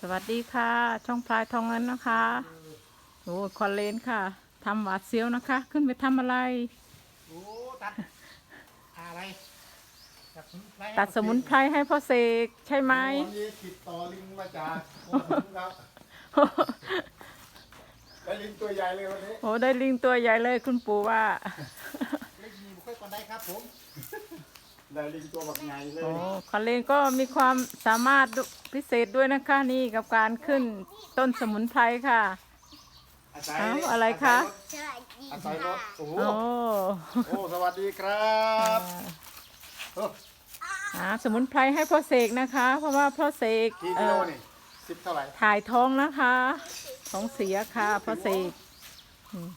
สวัสดีค่ะ ช่องพลายทองเงินนะคะโอ้คอนเลนค่ะทำหวาดเสียวนะคะ ขึ้นไปทำอะไรโอ้ตัดอะไรตัดสมุนไพรตัดสมุนไพรให้พ่อเสกใช่ไหมวันนี้ติดต่อลิงมาจากโอ้โหครับได้ลิงตัวใหญ่เลยวันนี้โอ้ได้ลิงตัวใหญ่เลยคุณปู่ว่าเล็กมีบุคคลคนใดครับผม ได้ลิงตัวบักใหญ่เลยโอ้คอนเลนก็มีความสามารถดุพิเศษด้วยนะคะนี่กับการขึ้นต้นสมุนไพรค่ะอาศัยเอ้าอะไรคะอาศัยรถโอ้โหโอ้โอ้สวัสดีครับโอ้หาสมุนไพรให้พ่อเสกนะคะ เพราะว่าพ่อเสกกี่เอ่กิโลอนี่สิบเท่าไหร่ถ่ายท้องนะคะท้องเสียค่ะพ่อเสกอืม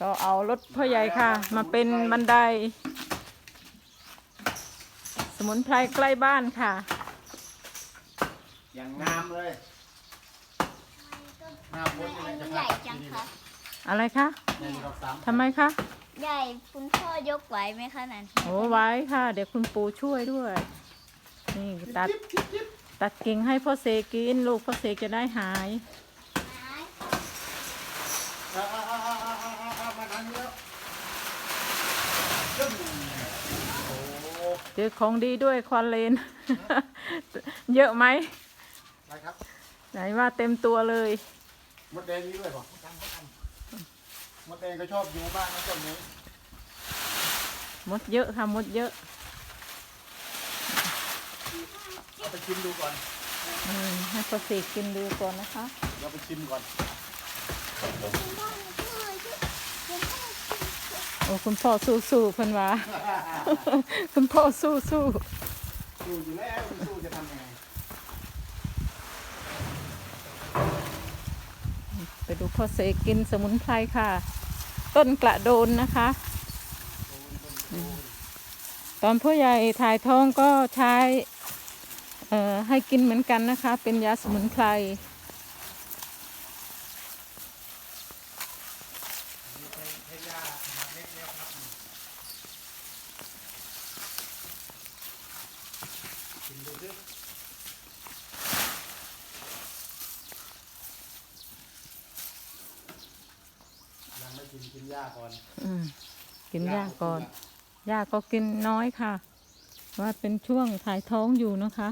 ก็เอารถพ่อใหญ่ค่ะ มาเป็นบันได สมุนไพรใกล้บ้านค่ะ อย่างงามเลยหน้าพ้นยังไงจะใหญ่จังคะอะไรคะใหญ่กับสามทำไมคะ ใหญ่คุณพ่อยกไหวไหมคะนั่นโอ้ไว้ค่ะ เดี๋ยวคุณปู่ช่วยด้วย นี่ตัด ตัดกิ่งให้พ่อเสกกิน ลูกพ่อเสกจะได้หายอ่าอ่าอ่าอ่าอ่าอ่ามาทางนี้แล้วจึ้มโอ้เจอของดีด้วยควันเลน เยอะไหมอะไรครับ ไหนว่าเต็มตัวเลยมดแดงนี่ด้วยป่ะมดแดงก็ชอบอยู่บ้านนะต้นนี้มดเยอะค่ะมดเยอะเอาไปชิมดูก่อนอืมให้พ่อเสกกินดูก่อนนะคะ เราไปชิมก่อน โอ้คุณพ่อสู้สู้ๆเพิ่นว่า คุณพ่อสู้สู้สู้อยู่แล้วไม่สู้จะทำยังไงไปดูพ่อเสกกินสมุนไพรค่ะ ต้นกระโดนนะคะ ตอนพ่อใหญ่ถ่ายท้องก็ใช้ให้กินเหมือนกันนะคะ เป็นยาสมุนไพร ยังไม่กินกินหญ้าก่อน อืม กินยาก่อนยาก็กินน้อยค่ะ ว่าเป็นช่วงถ่ายท้องอยู่นะคะ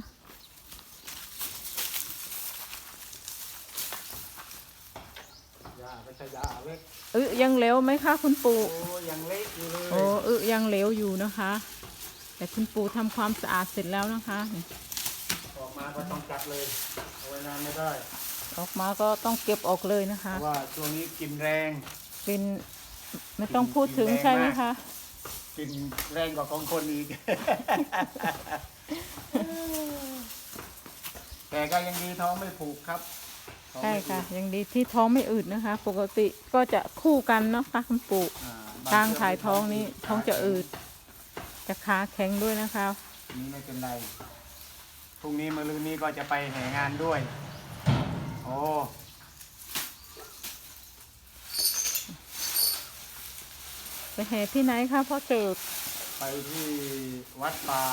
หญ้าไม่ใช่หญ้าเล็กอึยังเหลวไหมคะคุณปู่โอ้ยังเล็กอยู่เลยโอ้อึยังเหลวอยู่นะคะ แต่คุณปู่ทำความสะอาดเสร็จแล้วนะคะนี่ออกมาก็ต้องจัดเลยเอาไว้นานไม่ได้ ออกมาก็ต้องเก็บออกเลยนะเพคะราะว่าช่วงนี้กินแรงเป็น ไม่ต้องพูดถึงกินแรงใช่ไหมมากคะกินแรงกว่าของคนอีก แต่ก็ยังดีท้องไม่ผูกครับท้องใช่ไม่ผูกค่ะ ยังดีที่ท้องไม่อืดนะคะ ปกติก็จะคู่กันเนาะค่ะคุณปู่ อ่ทางถ่ายท้องนี้ท้องจะอืด จะขาแข็งด้วยนะคะ นี่ไม่เป็นไรพรุ่งนี้มะรืนนี้ก็จะไปแห่งานด้วย โอ้ ไปแห่ที่ไหนคะพ่อเจกไปที่วัดป่า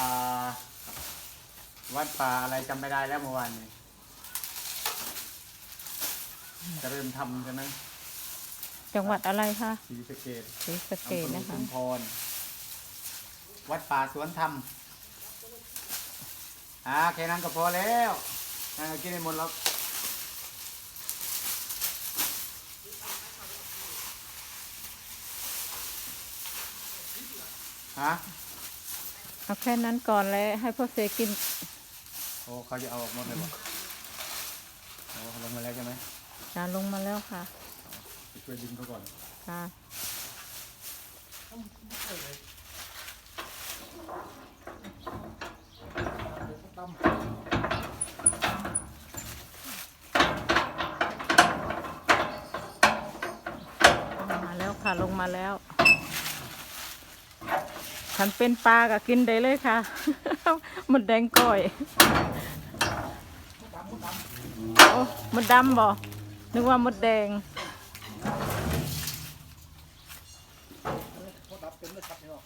วัดป่าอะไรจำไม่ได้แล้วเมื่อวานนี้จะเริ่มทำใช่ไหมจังหวัดอะไรคะศรีสะเกดศรีสะเกอำเภดอนะคะชุมพร วัดป่าสวนธรรมอ่าแค่นั้นก็พอแล้วนั่นก็กินให้หมดแล้ว ฮะเอาแค่นั้นก่อนแล้วให้พ่อเสกกิน โอ้เขาจะเอาออกหมดเลยบอกโอ้ลงมาแล้วใช่ไหมจานลงมาแล้วค่ะไปช่วยดึงเขาก่อนค่ะลงมาแล้วค่ะลงมาแล้ว ฉันเป็นปลาก็กินได้เลยค่ะหมดแดงก้อยโอ้หมดดำบ่นึกว่าหมดแดงเขาดับเลยครับพี่น้อง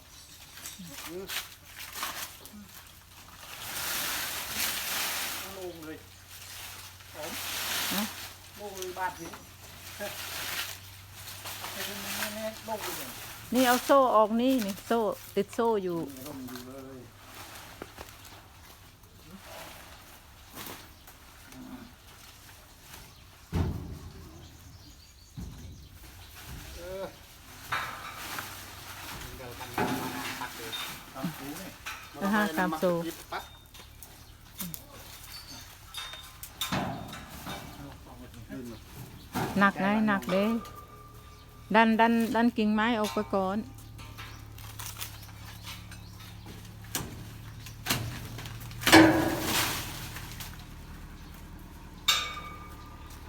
ลงเลยบาทสิเนแม่ๆลงไปเลย นี่เอาโซ่ออกนี่นี่โซ่ติดโซ่อยู่ลงอยู่เลยเออเดี๋ยวกันมาปักเลยตามหูนี่นะฮะตามโซ่ปั๊บดึงเลยหนักไงหนักเด้ ดันดันดันกิ่งไม้ออกไปก่อน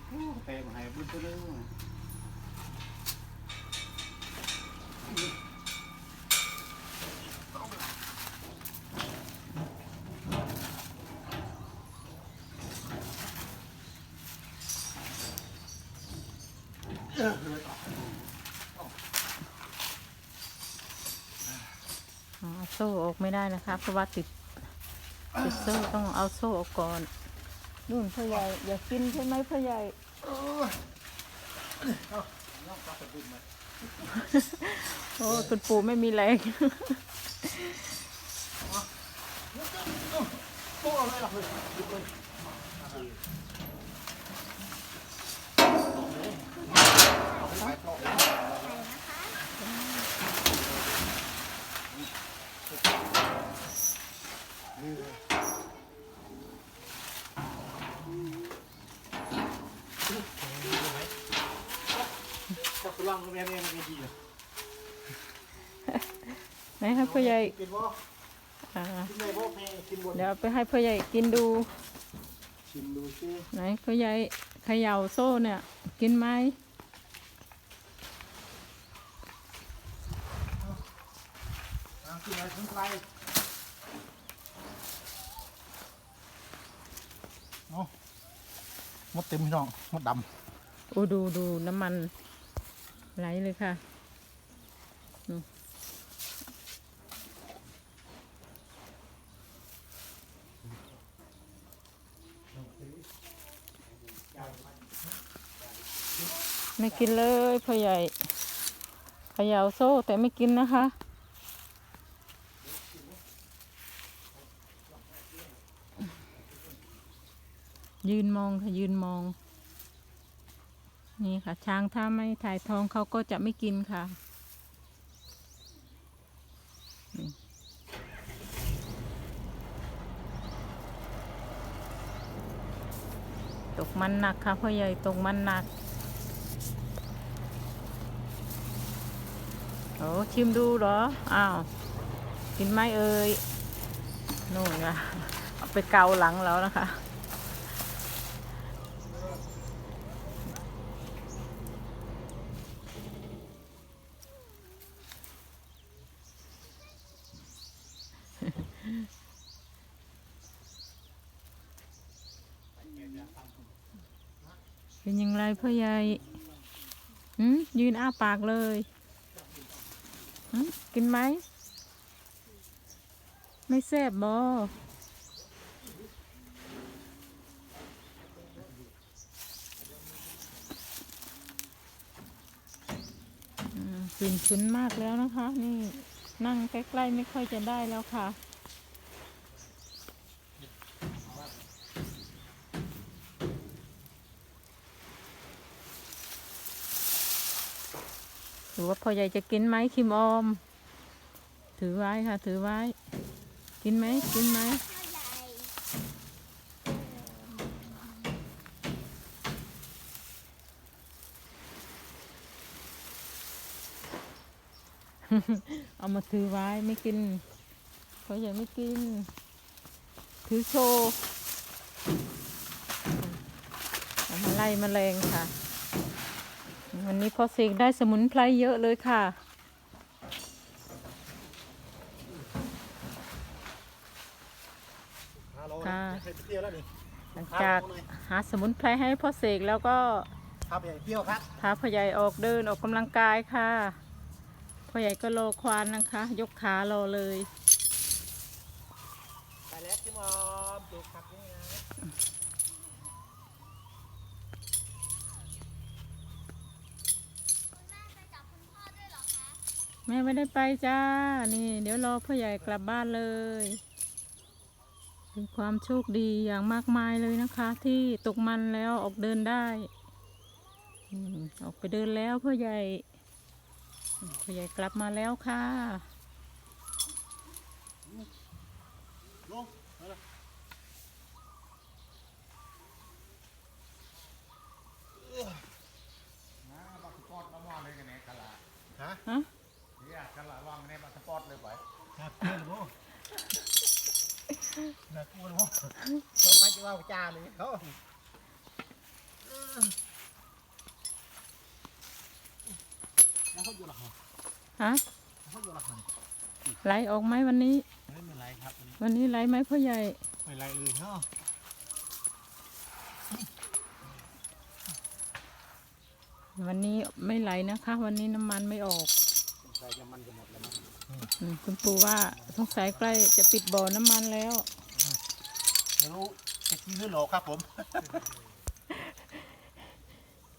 โอ้เตะมาให้บุญตัวนึง อ๋อ โซ่ออกไม่ได้นะคะ เพราะว่าติดติดโซ่ต้องเอาโซ่ออกก่อนนู่นพ่อใหญ่อย่ากินใช่ไหมพ่อใหญ่น้องปลาตะบุญมาโอ้คุณปู่ไม่มีแรงโอ้อะไรล่ะเฮ้ยดึงเลยเอาไปไปต่อ ใส่นะคะ จับตัวล่างตัวแม่เนี่ยมันดีเลยไหนให้พ่อใหญ่กินบ่อ่ากินได้บ่แม่กินบ่เดี๋ยวเอาไปให้พ่อใหญ่กินดู ชิมดูสิไหนพ่อใหญ่เขย่าโซ่เนี่ย กินไหม อ่ากินอะไรถึงไรเนาะ มดเต็มพี่น้องมดดโอ้ดูดูน้ำมันไหลเลยค่ะไม่กินเลยพ่อใหญ่เขย่าโซ่แต่ไม่กินนะคะ ยืนมองค่ะยืนมอง นี่ค่ะ ช้างถ้าไม่ถ่ายทองเขาก็จะไม่กินค่ะตกมันหนักค่ะพ่อใหญ่ตกมันหนัก โอ้ชิมดูเหรอ อ้าว กินไหมเอ่ยนู่นค่ะเอาไปเกาหลังแล้วนะคะ เป็นยังไง พ่อใหญ่ยืนอ้าปากเลยกินไหม ไม่แซ่บบอมกลิ่นฉุนมากแล้วนะคะ นี่นั่งใกล้ ๆ ไม่ค่อยจะได้แล้วค่ะ หรือว่าพ่อใหญ่จะกินไหมคิมออม ถือไว้ค่ะ ถือไว้ กินไหมกินไหมเอามาถือไว้ไม่กินพ่อใหญ่ไม่กิน ถือโชว์อามาไล่แมลงค่ะ วันนี้พ่อเสกได้สมุนไพรเยอะเลยค่ะฮัลโหลค่ะเห็ดเปรี้ยวแล้วนี่หลังจากหาสมุนไพรให้พ่อเสกแล้วก็ครับใหญ่เปรี้ยวครับพาพ่อใหญ่ออกเดินออกกำลังกายค่ะพ่อใหญ่ก็รอควานนะคะ ยกขารอเลยไปแล้วพี่มอมดูครับนี่นะ แม่ไม่ได้ไปจ้า นี่ เดี๋ยวรอพ่อใหญ่กลับบ้านเลยเป็นความโชคดีอย่างมากมายเลยนะคะ ที่ตกมันแล้วออกเดินได้ออกไปเดินแล้วพ่อใหญ่พ่อใหญ่กลับมาแล้วค่ะ ลงเอาละนะบัตรสปอร์ตละมอเลยกันเนี่ยกะละฮะ ฮะ เนี่ยกะละวางในบัตรสปอร์ตเลยไปน่ากลัวหรือน่ากลัวหรือ เขาไปจะว่าจ้าเลยเขาแล้วเขาอยู่หลังฮะเขาอยู่หลังไหลออกไหมวันนี้ไม่เป็นไรครับ วันนี้ไหลไหมพ่อใหญ่ไม่เป็นไรเลยเนาะวันนี้ไม่ไหลนะคะ วันนี้น้ำมันไม่ออกคุณปู่ว่าสงสัยใกล้จะปิดบ่อน้ำมันแล้ว ไม่รู้จะจริงหรือหลอกครับผม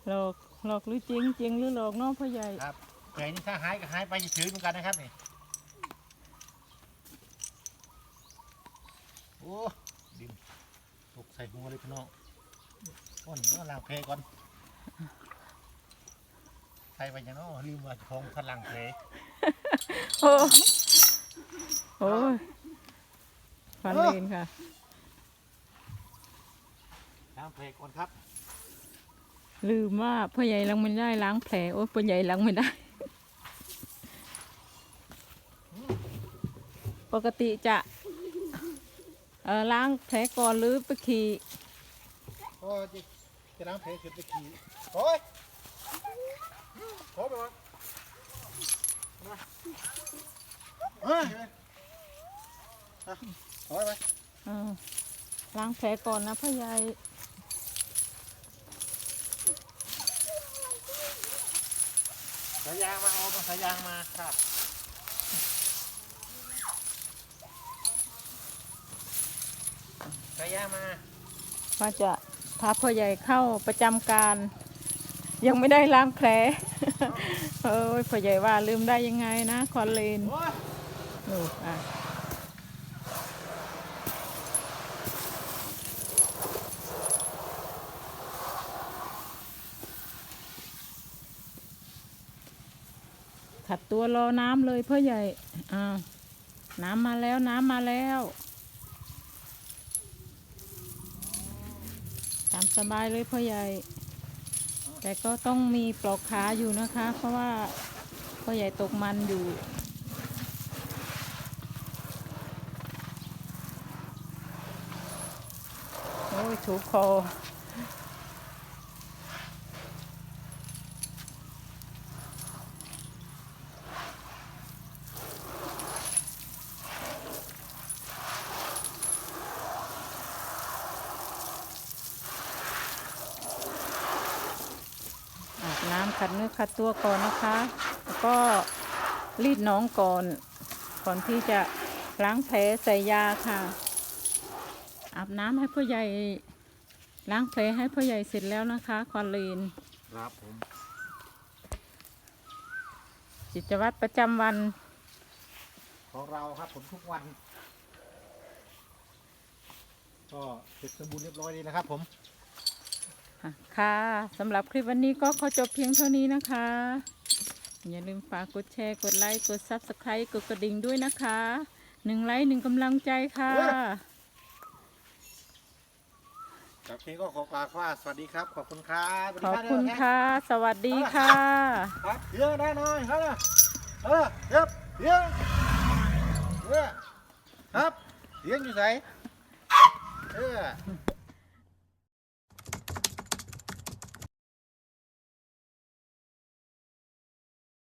หลอกหลอกหรือจริงจริงหรือหลอกเน้องพ่อใหญ่ครับแต่นี่ถ้าหายก็หายไปจะถือเหมือนกันนะครับนี่โอ้ดินตกใส่หัวเลยพี่น้องก้นเนื้อล้างเพลก่อนใครไปยังเนาะลืมว่าจะพงพลังเพลโอ้โอ้ยฟันเลนค่ะ ล้างเพลก่อนครับ ลืมว่าพ่อใหญ่ล้างไม่ได้ล้างแผลโอ้ยพ่อใหญ่ล้างไม่ได้ ปกติจะเอ่อล้างแผลก่อนหรือไปขี่ก็จะจะล้างเพลขึ้นไปขี่โอ้ยโอ้ยไปวะมาเฮ้ยอะโอ้ยไปเออล้างแผลก่อนนะพ่อใหญ่ายยางมาเอาสายยางมาครับสายยางมาว่าจะพาพ่อใหญ่เข้าประจำการ ยังไม่ได้ล้างแผลเอ้ยพ่อใหญ่ว่าลืมได้ยังไงนะคอนเลนโอ้อะ ขัดตัวรอน้ำเลยพ่อใหญ่อ้าวน้ำมาแล้วน้ำมาแล้วตามสบายเลยพ่อใหญ่ แต่ก็ต้องมีปลอกขาอยู่นะคะ เพราะว่าพ่อใหญ่ตกมันอยู่ โอ้ยถูกคอ อาบน้ำ ขัดเนื้อขัดตัวก่อนนะคะ แล้วก็รีดหน้องก่อน ก่อนที่จะล้างแผลใส่ยาค่ะ อาบน้ำให้พ่อใหญ่ ล้างแผลให้พ่อใหญ่เสร็จแล้วนะคะคอนลีนครับผมกิจวัตรประจำวัน ของเราครับผมทุกวัน ก็เสร็จสมบูรณ์เรียบร้อยดีนะครับผม ค่ะสำหรับคลิปวันนี้ก็ขอจบเพียงเท่านี้นะคะ อย่าลืมฝากกดแชร์ กดไลค์ กด Subscribe กดกระดิ่งด้วยนะคะหนึ่งไลค์หนึ่งกำลังใจค่ะจากนี้ก็ขอกล่าวว่าสวัสดีครับ ขอบคุณครับสวัสขดีอบรับคุณค่ะ สวัสดีค่ะครับเยอะได้หน่อยครับเออเย็บเยอะเยอะครับเลี้ยงอยู่ไหนเออ